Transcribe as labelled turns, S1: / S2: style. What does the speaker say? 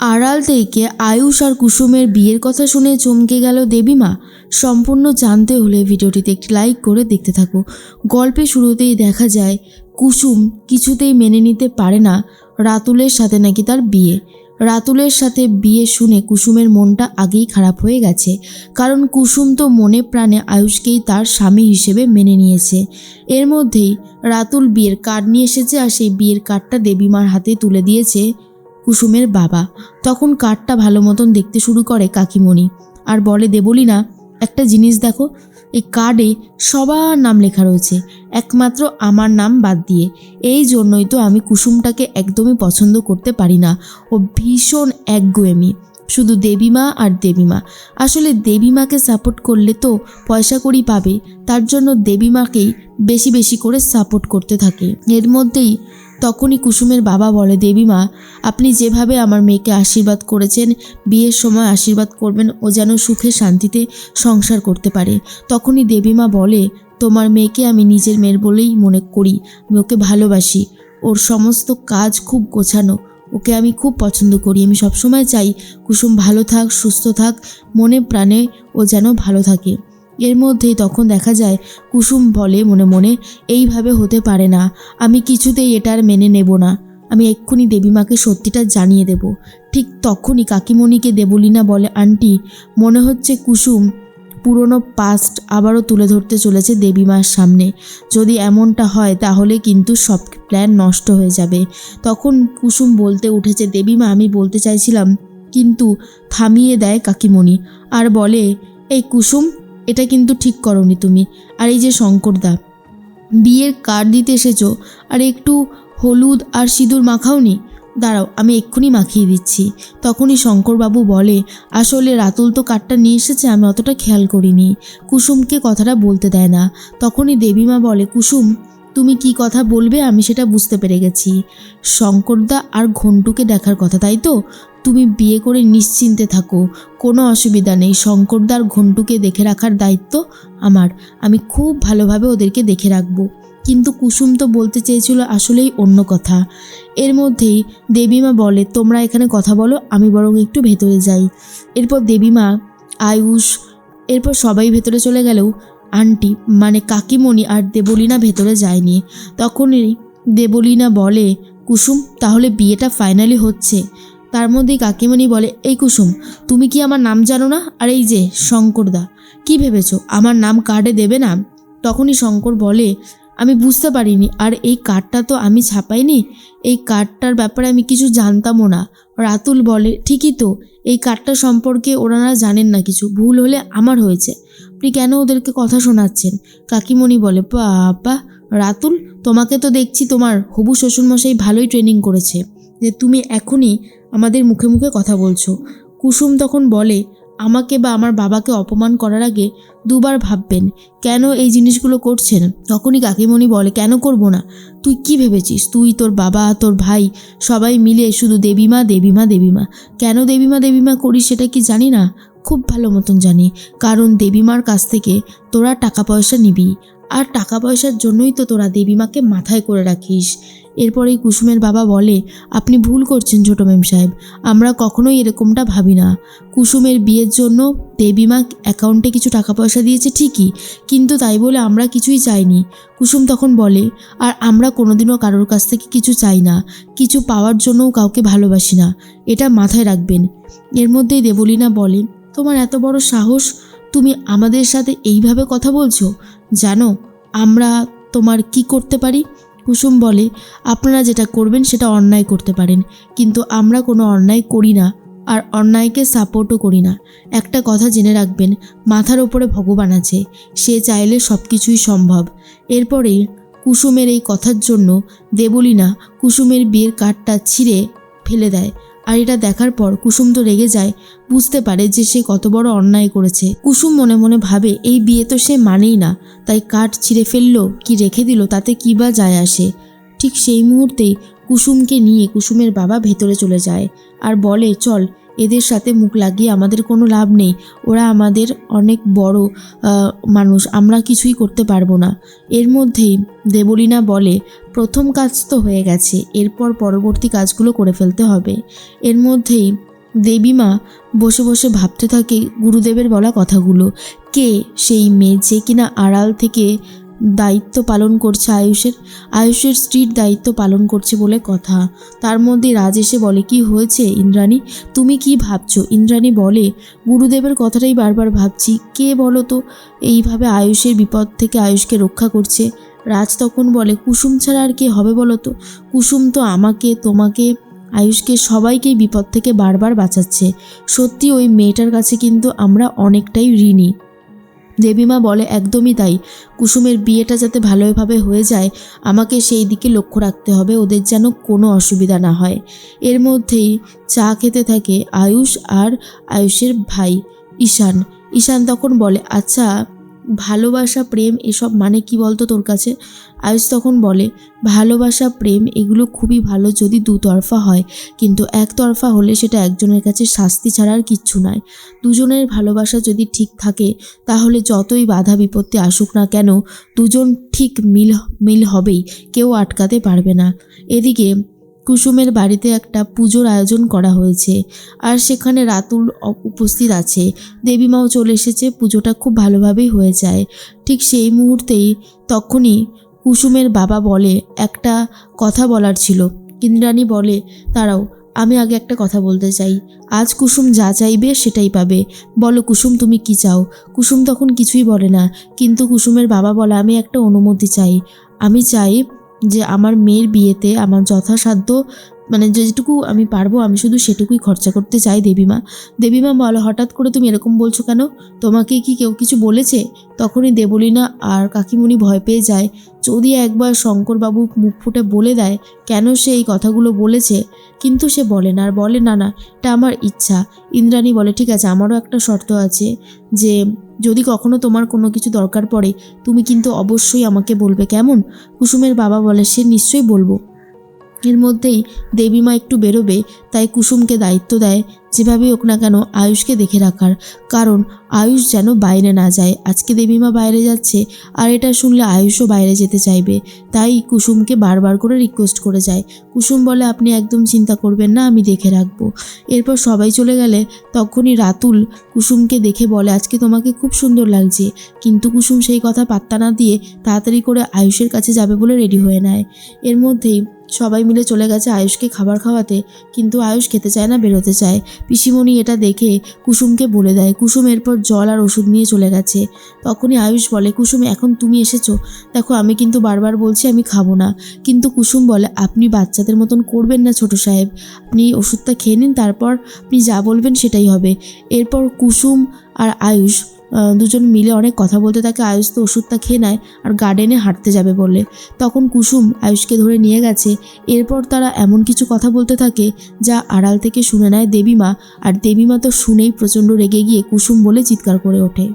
S1: আড়াল থেকে আয়ুষ আর কুসুমের বিয়ের কথা শুনে চমকে গেল দেবীমা। সম্পূর্ণ জানতে হলে ভিডিওটিতে একটি লাইক করে দেখতে থাকো। গল্পে শুরুতেই দেখা যায়, কুসুম কিছুতেই মেনে নিতে পারে না রাতুলের সাথে নাকি তার বিয়ে। রাতুলের সাথে বিয়ে শুনে কুসুমের মনটা আগেই খারাপ হয়ে গেছে, কারণ কুসুম তো মনে প্রাণে আয়ুষকেই তার স্বামী হিসেবে মেনে নিয়েছে। এর মধ্যেই রাতুল বিয়ের কার্ড নিয়ে এসেছে আর সেই বিয়ের কার্ডটা দেবীমার হাতে তুলে দিয়েছে। কুসুমের বাবা। তখন কার্ডটা ভালো মতন দেখতে শুরু করে কাকিমণি। আর বলে দেবলি না একটা জিনিস দেখো। এই কার্ডে সবার নাম লেখা রয়েছে। একমাত্র আমার নাম বাদ দিয়ে। এই জন্যই তো আমি কুসুমটাকে একদমই পছন্দ করতে পারি না। ও ভীষণ একগুয়েমি। শুধু দেবীমা আর দেবীমা। আসলে দেবীমাকে সাপোর্ট করলে তো পয়সা কড়ি পাবে। তার জন্য দেবীমাকেই বেশি বেশি করে সাপোর্ট করতে থাকে। এর মধ্যেই তখনই কুসুমের বাবা বলে দেবীমা আপনি যেভাবে আমার মেয়েকে আশীর্বাদ করেছেন, বিয়ের সময় আশীর্বাদ করবেন, ও যেন সুখে শান্তিতে সংসার করতে পারে। তখনই দেবীমা বলে, তোমার মেয়েকে আমি নিজের মেয়ের বলেই মনে করি, আমি ওকে ভালোবাসি। ওর সমস্ত কাজ খুব গোছানো, ওকে আমি খুব পছন্দ করি। আমি সবসময় চাই কুসুম ভালো থাক, সুস্থ থাক, মনে প্রাণে ও যেন ভালো থাকে। এর মধ্যেই তখন দেখা যায় কুসুম বলে মনে মনে, এইভাবে হতে পারে না, আমি কিছুতেই এটা আর মেনে নেব না। আমি এক্ষুনি দেবীমাকে সত্যিটা জানিয়ে দেব। ঠিক তখনই কাকিমণিকে দেবলীনা বলে, আন্টি, মনে হচ্ছে কুসুম পুরনো পাস্ট আবারও তুলে ধরতে চলেছে দেবীমার সামনে। যদি এমনটা হয়, তাহলে কিন্তু সব প্ল্যান নষ্ট হয়ে যাবে। তখন কুসুম বলতে উঠেছে, দেবীমা, আমি বলতে চাইছিলাম, কিন্তু থামিয়ে দেয় কাকিমণি। আর বলে, এই কুসুম এটা কিন্তু ঠিক করনি তুমি। আর এই যে শঙ্করদা, বিয়ের কার্ড দিতে এসেছ, আর একটু হলুদ আর সিঁদুর মাখাওনি? দাঁড়াও, আমি এক্ষুনি মাখিয়ে দিচ্ছি। তখনই শঙ্করবাবু বলে, আসলে রাতুল তো কার্ডটা নিয়ে এসেছে, আমি অতটা খেয়াল করিনি। কুসুমকে কথাটা বলতে দেয় না। তখনই দেবীমা বলে, কুসুম, তুমি কি কথা বলবে? আমি সেটা বুঝতে পেরে গেছি। শঙ্করদা আর ঘন্টুকে দেখার কথা, তাই তো? তুমি বিয়ে করে নিশ্চিন্তে থাকো। কোনো অসুবিধা নেই। শঙ্করদার ঘন্টুকে দেখে রাখার দায়িত্ব আমার। আমি খুব ভালোভাবে ওদেরকে দেখে রাখব। কিন্তু কুসুম তো বলতে চেয়েছিল আসলেই অন্য কথা। এর মধ্যেই দেবীমা বলে, তোমরা এখানে কথা বলো, আমি বরং একটু ভেতরে যাই। এরপর দেবীমা, আয়ুষ। এরপর সবাই ভেতরে চলে গেলেও আন্টি মানে কাকিমণি আর দেবলীনা ভেতরে যায়নি। তখনই দেবলীনা বলে, কুসুম, তাহলে বিয়েটা ফাইনালি হচ্ছে। তার মধ্যেই কাকিমণি বলে, এই কুসুম, তুমি কি আমার নাম জানো না? আর এই যে, শঙ্করদা, কি ভেবেছ? আমার নাম কার্ডে দেবে না? তখনই শঙ্কর বলে, আমি বুঝতে পারিনি। আর এই কার্ডটা তো আমি ছাপাইনি। এই কার্ডটার ব্যাপারে আমি কিছু জানতামও না। রাতুল বলে, ঠিকই তো, এই কার্ডটা সম্পর্কে ওনারা জানেন না কিছু। ভুল হলে আমার হয়েছে। আপনি কেন ওদেরকে কথা শোনাচ্ছেন? কাকিমণি বলে বাবা রাতুল, তোমাকে তো দেখছি তোমার হবু শ্বশুরমশাই ভালোই ট্রেনিং করেছে। যে তুমি এখনই আমাদের মুখে মুখে কথা বলছো। কুসুম তখন বলে, আমাকে বা আমার বাবাকে অপমান করার আগে দুবার ভাববেন, কেন এই জিনিসগুলো করছেন? তখনই কাকিমণি বলে, কেন করব না? তুই কি ভেবেছিস? তুই, তোর বাবা, তোর ভাই, সবাই মিলে শুধু দেবীমা দেবীমা দেবীমা। কেন দেবীমা দেবীমা করিস সেটা কি জানি না? খুব ভালো মতন জানি, কারণ দেবীমার কাছ থেকে তোরা টাকা পয়সা নিবি। আর টাকা পয়সার জন্যই তো তোরা দেবীমাকে মাথায় করে রাখিস। এরপরেই কুসুমের বাবা বলে, আপনি ভুল করছেন ছোট মেম সাহেব, আমরা কখনোই এরকমটা ভাবি না। কুসুমের বিয়ের জন্য দেবীমা অ্যাকাউন্টে কিছু টাকা পয়সা দিয়েছে ঠিকই, কিন্তু তাই বলে আমরা কিছুই চাইনি। কুসুম তখন বলে, আর আমরা কোনোদিনও কারোর কাছ থেকে কিছু চাই না, কিছু পাওয়ার জন্যও কাউকে ভালোবাসি না, এটা মাথায় রাখবেন। এর মধ্যেই দেবলীনা বলে, তোমার এত বড় সাহস, তুমি আমাদের সাথে এইভাবে কথা বলছো? জানো, আমরা তোমার কি করতে পারি? কুসুম বলে, আপনারা যেটা করবেন সেটা অন্যায় করতে পারেন, কিন্তু আমরা কোনো অন্যায় করি না আর অন্যায়কে সাপোর্টও করি না। একটা কথা জেনে রাখবেন, মাথার ওপরে ভগবান আছে, সে চাইলে সব কিছুই সম্ভব। এরপরে কুসুমের এই কথার জন্য দেবলীনা কুসুমের বিয়ের কার্ডটা ছিঁড়ে ফেলে দেয়। আর এটা দেখার পর কুসুম তো রেগে যায়, বুঝতে পারে যে সে কত বড় অন্যায় করেছে। কুসুম মনে মনে ভাবে, এই বিয়ে তো সে মানেই না, তাই কাঠ ছিঁড়ে ফেলল, কি রেখে দিল, তাতে কী বা যায় আসে। ঠিক সেই মুহূর্তেই কুসুমকে নিয়ে কুসুমের বাবা ভেতরে চলে যায়, আর বলে, চল এদের সাথে মুখ লাগিয়ে আমাদের কোনো লাভ নেই। ওরা আমাদের অনেক বড় মানুষ, আমরা কিছুই করতে পারব না। এর মধ্যেই দেবলীনা বলে, প্রথম কাজ তো হয়ে গেছে, এরপর পরবর্তী কাজগুলো করে ফেলতে হবে। এর মধ্যেই দেবীমা বসে বসে ভাবতে থাকে গুরুদেবের বলা কথাগুলো। কে সেই মেয়ে যে কিনা আড়াল থেকে দায়িত্ব পালন করছে আয়ুষের আয়ুষের স্ত্রীর দায়িত্ব পালন করছে বলে কথা। তার মধ্যে রাজ এসে বলে, কি হয়েছে ইন্দ্রাণী? তুমি কি ভাবছ? ইন্দ্রাণী বলে, গুরুদেবের কথাটাই বারবার ভাবছি। কে বলো তো, এইভাবে আয়ুষের বিপদ থেকে আয়ুষকে রক্ষা করছে? রাজ তখন বলে, কুসুম ছাড়া আর কে হবে বলো তো? কুসুম তো আমাকে, তোমাকে, আয়ুষকে সবাইকেই বিপদ থেকে বারবার বাঁচাচ্ছে। সত্যি ওই মেয়েটার কাছে কিন্তু আমরা অনেকটাই ঋণী। দেবীমা বলে, একদমই তাই। কুসুমের বিয়েটা যাতে ভালোভাবে হয়ে যায়, আমাকে সেই দিকে লক্ষ্য রাখতে হবে, ওদের যেন কোনো অসুবিধা না হয়। এর মধ্যেই চা খেতে থাকে আয়ুষ আর আয়ুষের ভাই ঈশান। ঈশান তখন বলে আচ্ছা ভালোবাসা, প্রেম এসব মানে কি বলতো তোর কাছে? আয়ুষ তখন বলে, ভালোবাসা, প্রেম এগুলো খুবই ভালো যদি দুতরফা হয়। কিন্তু একতরফা হলে সেটা একজনের কাছে শাস্তি ছাড়া আর কিচ্ছু নয়। দুজনের ভালোবাসা যদি ঠিক থাকে, তাহলে যতই বাধা বিপত্তি আসুক না কেন, দুজন ঠিক মিল মিল হবেই। কেউ আটকাতে পারবে না। এদিকে কুসুমের বাড়িতে একটা পুজোর আয়োজন করা হয়েছে আর সেখানে রাতুল উপস্থিত আছে। দেবীমাও চলে এসেছে, পুজোটা খুব ভালোভাবেই হয়ে যায়। ঠিক সেই মুহূর্তেই তখনই কুসুমের বাবা বলে, একটা কথা বলার ছিল। ইন্দ্রাণী বলে তারাও আমি আগে একটা কথা বলতে চাই। আজ কুসুম যা চাইবে সেটাই পাবে। বলো কুসুম, তুমি কি চাও? কুসুম তখন কিছুই বলে না, কিন্তু কুসুমের বাবা বলে, আমি একটা অনুমতি চাই। আমি চাই যে আমার মেয়ের বিয়েতে আমার যথাসাধ্য মানে যেটুকু আমি পারব, আমি শুধু সেটুকুই খরচা করতে চাই দেবীমা। দেবীমা বলো, হঠাৎ করে তুমি এরকম বলছো কেন? তোমাকে কি কেউ কিছু বলেছে? তখনই দেবলীনা আর কাকিমণি ভয় পেয়ে যায়। যদি একবার শঙ্করবাবু মুখ ফুটে বলে দেয়, কেন সে এই কথাগুলো বলেছে? কিন্তু সে বলে না। আর বলে, না না, এটা আমার ইচ্ছা। ইন্দ্রাণী বলে, ঠিক আছে, আমারও একটা শর্ত আছে যে, যদি কখনো তোমার কোনো কিছু দরকার পড়ে, তুমি কিন্তু অবশ্যই আমাকে বলবে। কেমন? কুসুমের বাবা বলে, সে নিশ্চয়ই বলব। এর মধ্যেই দেবীমা একটু বেরোবে, তাই কুসুমকে দায়িত্ব দেয় যেভাবেই হোক না কেন আয়ুষকে দেখে রাখার। কারণ আয়ুষ যেন বাইরে না যায়, আজকে দেবীমা বাইরে যাচ্ছে আর এটা শুনলে আয়ুষও বাইরে যেতে চাইবে। তাই কুসুমকে বারবার করে রিকোয়েস্ট করে যায়। কুসুম বলে, আপনি একদম চিন্তা করবেন না, আমি দেখে রাখব। এরপর সবাই চলে গেলে তখনই রাতুল কুসুমকে দেখে বলে, আজকে তোমাকে খুব সুন্দর লাগছে। কিন্তু কুসুম সেই কথা পাত্তা না দিয়ে তাড়াতাড়ি করে আয়ুষের কাছে যাবে বলে রেডি হয়ে নেয়। এর মধ্যেই সবাই মিলে চলে গেছে আয়ুষকে খাবার খাওয়াতে, কিন্তু আয়ুষ খেতে চায় না, বেরোতে চায়। পিসিমণি এটা দেখে কুসুমকে বলে দেয়, কুসুম, এরপর জল আর ওষুধ নিয়ে চলে গেছে। তখনই আয়ুষ বলে, কুসুম, এখন তুমি এসেছ। দেখো, আমি কিন্তু বারবার বলছি আমি খাব না। কিন্তু কুসুম বলে, আপনি বাচ্চাদের মতন করবেন না ছোট সাহেব। আপনি ওষুধটা খেয়ে নিন, তারপর আপনি যা বলবেন সেটাই হবে। এরপর কুসুম আর আয়ুষ দুজন মিলে অনেক কথা বলতে থাকে। আয়ুষ তো ওষুধটা খেয়ে নেয় আর গার্ডেনে হাঁটতে যাবে বলে। তখন কুসুম আয়ুষকে ধরে নিয়ে গেছে। এরপর তারা এমন কিছু কথা বলতে থাকে যা আড়াল থেকে শুনে নেয় দেবীমা। আর দেবীমা তো শুনেই প্রচণ্ড রেগে গিয়ে কুসুম বলে চিৎকার করে ওঠে।